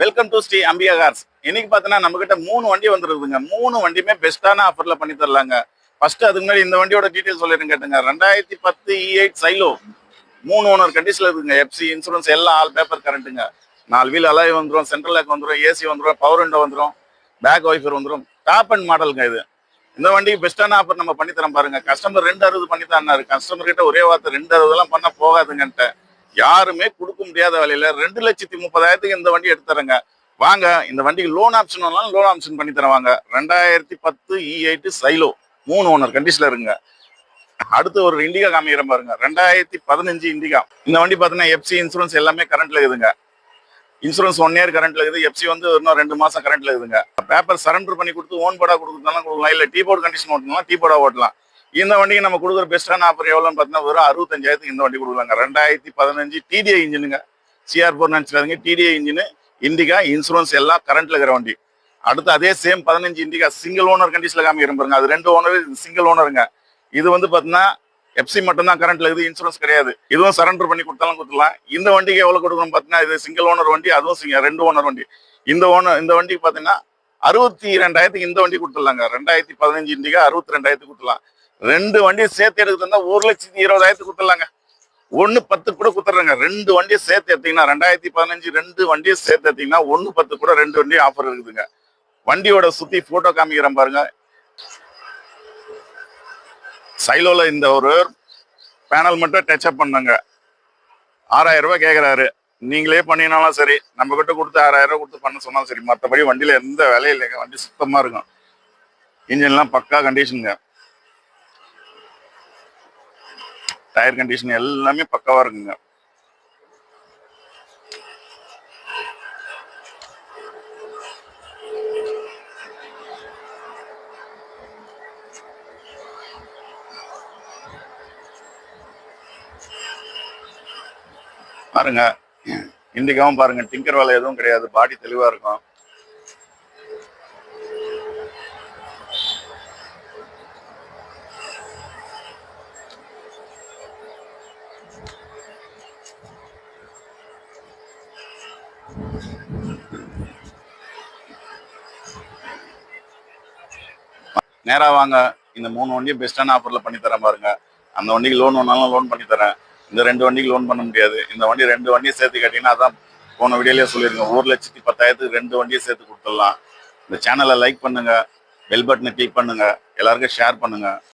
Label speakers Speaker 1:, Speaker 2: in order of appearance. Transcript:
Speaker 1: Welcome to Sri Ambika cars. இன்னைக்கு பார்த்தீங்கன்னா நம்ம கிட்ட மூணு வண்டி வந்துருக்குதுங்க. மூணு வண்டியுமே பெஸ்ட்டான ஆஃபர்ல பண்ணி தரலாங்க. ஃபர்ஸ்ட் அதுக்கு முன்னாடி இந்த வண்டியோட டீடைல் சொல்லிருங்க கேட்டுங்க. ரெண்டாயிரத்தி பத்து இ எயிட் சைலோ மூணு ஓனர் கண்டிஷன்ல இருக்குங்க. எஃப்சி இன்சூரன்ஸ் எல்லாம் ஆல் பேப்பர் கரண்ட்டுங்க நாலு வீல் அலாய் வந்துடும் சென்ட்ரல் லேக் வந்துடும் ஏசி வந்துடும் பவர் விண்டோ வந்துடும் பேக் ஒய்ஃபர் வந்துடும் டாப் அண்ட் மாடலுங்க இது. இந்த வண்டிக்கு பெஸ்ட்டான ஆஃபர் நம்ம பண்ணி தரோம் பாருங்க. கஸ்டமர் ரெண்டு அறுபது பண்ணி தான் கஸ்டமர் கிட்ட ஒரே வார்த்தை ரெண்டு அறுபதுலாம் பண்ண போகாதுங்கன்ட்டு யாருமே கொடுக்க முடியாத விலையில ரெண்டு லட்சத்தி முப்பதாயிரத்துக்கு இந்த வண்டி எடுத்து வாங்க இந்த வண்டிக்கு லோன் ஆப்ஷன் வேணாலும் லோன் ஆப்ஷன் பண்ணி தருவாங்க. ரெண்டாயிரத்தி பத்து e இ எயிட்டு சைலோ மூணு ஓனர் கண்டிஷன்ல இருங்க. அடுத்து ஒரு இண்டிகா காமிக்கிறேன் பாருங்க. ரெண்டாயிரத்தி பதினஞ்சு இண்டிகா. இந்த வண்டி பார்த்தீங்கன்னா எஃப்சி இன்சூரன்ஸ் எல்லாமே கரண்ட்ல இருக்குதுங்க. இன்சூரன்ஸ் ஒன் இயர் கரண்ட்ல இருக்குது. எஃப்சி வந்து இன்னும் ரெண்டு மாசம் கரண்ட்ல இருக்குதுங்க. பேப்பர் சரண்டர் பண்ணி கொடுத்து ஓன் போர்டா கொடுக்குறதுனால கொடுக்கலாம் இல்ல டீ போர்டு கண்டிஷன் ஓட்டலாம் டீ போர்டா ஓட்டலாம். இந்த வண்டிக்கு நம்ம கொடுக்குற பெஸ்ட்டான ஆஃபர் எவ்வளோன்னு பார்த்தீங்கன்னா வெறும் அறுபத்தஞ்சாயிரத்துக்கு இந்த வண்டி கொடுக்கலாங்க. ரெண்டாயிரத்தி பதினஞ்சு டிடிஐ இன்ஜினுங்க சிஆர் ஃபோர் நினச்சிடாதீங்க டிடிஐ இன்ஜினு இண்டிகா இன்சூரன்ஸ் எல்லாம் கரண்ட்ல இருக்கிற வண்டி. அடுத்து அதே சேம் பதினஞ்சு இண்டிகா சிங்கிள் ஓனர் கண்டிஷனில் காமிக்கிறேன் பாருங்க. அது ரெண்டு ஓனர் சிங்கிள் ஓனருங்க இது வந்து பார்த்தீங்கன்னா எஃப்சி மட்டும் தான் கரண்ட்ல இருக்குது. இன்சூரன்ஸ் கிடையாது. இதுவும் சரண்டர் பண்ணி கொடுத்தாலும் கொடுத்துலாம் இந்த வண்டிக்கு எவ்வளோ கொடுக்கணும் பார்த்தீங்கன்னா இது சிங்கிள் ஓனர் வண்டி அதுவும் ரெண்டு ஓனர் வண்டி. இந்த ஓனர் இந்த வண்டிக்கு பார்த்தீங்கன்னா அறுபத்தி ரெண்டாயிரத்துக்கு இந்த வண்டி கொடுத்துடலாங்க. ரெண்டாயிரத்தி பதினஞ்சு இண்டிகா அறுபத்தி ரெண்டாயிரத்துக்கு கொடுத்துலாம் ரெண்டு வண்டியை சேர்த்து எடுத்து ஒரு லட்சத்தி இருபதாயிரத்துக்கு கொடுத்துடலாங்க. ஒன்னு பத்து கூட கொடுத்துட்றாங்க ரெண்டு வண்டியை சேர்த்து எடுத்தீங்கன்னா ரெண்டாயிரத்தி பதினஞ்சு ரெண்டு வண்டியை சேர்த்து எடுத்தீங்கன்னா ஒன்னு பத்து கூட ரெண்டு வண்டியும் ஆஃபர் இருக்குதுங்க. வண்டியோட சுத்தி ஃபோட்டோ காமிக்கிறேன் பாருங்க. சைலோல இந்த ஒரு பேனல் மட்டும் டச் அப் பண்ணுங்க. ஆறாயிரம் ரூபாய் கேக்குறாரு. நீங்களே பண்ணினாலும் சரி நம்ம கிட்ட கொடுத்து ஆறாயிரம் ரூபாய் கொடுத்து பண்ண சொன்னாலும் சரி மற்றபடி வண்டியில எந்த வேலையும் இல்லைங்க. வண்டி சுத்தமா இருக்கும். இன்ஜின்லாம் பக்கா கண்டிஷனுங்க டயர் கண்டிஷன் எல்லாமே பக்காவா இருக்குங்க. பாருங்க இண்டிகாவும் பாருங்க டிங்கர் வேலை எதுவும் கிடையாது பாடி தெளிவா இருக்கும். நேரா வாங்க. இந்த மூணு வண்டியும் பெஸ்டான ஆஃபர்ல பண்ணி தரேன் பாருங்க. அந்த வண்டிக்கு லோன் வேணாலும் லோன் பண்ணி தரேன். இந்த ரெண்டு வண்டிக்கு லோன் பண்ண முடியாது. இந்த வண்டி ரெண்டு வண்டியை சேர்த்து கேட்டீங்கன்னா அதான் போன வீடியோலேயே சொல்லியிருக்கேன். ஒரு லட்சத்தி பத்தாயிரத்துக்கு ரெண்டு வண்டியை சேர்த்து கொடுத்துடலாம். இந்த சேனலை லைக் பண்ணுங்க. பெல் பட்டனை கிளிக் பண்ணுங்க. எல்லாருக்கும் ஷேர் பண்ணுங்க.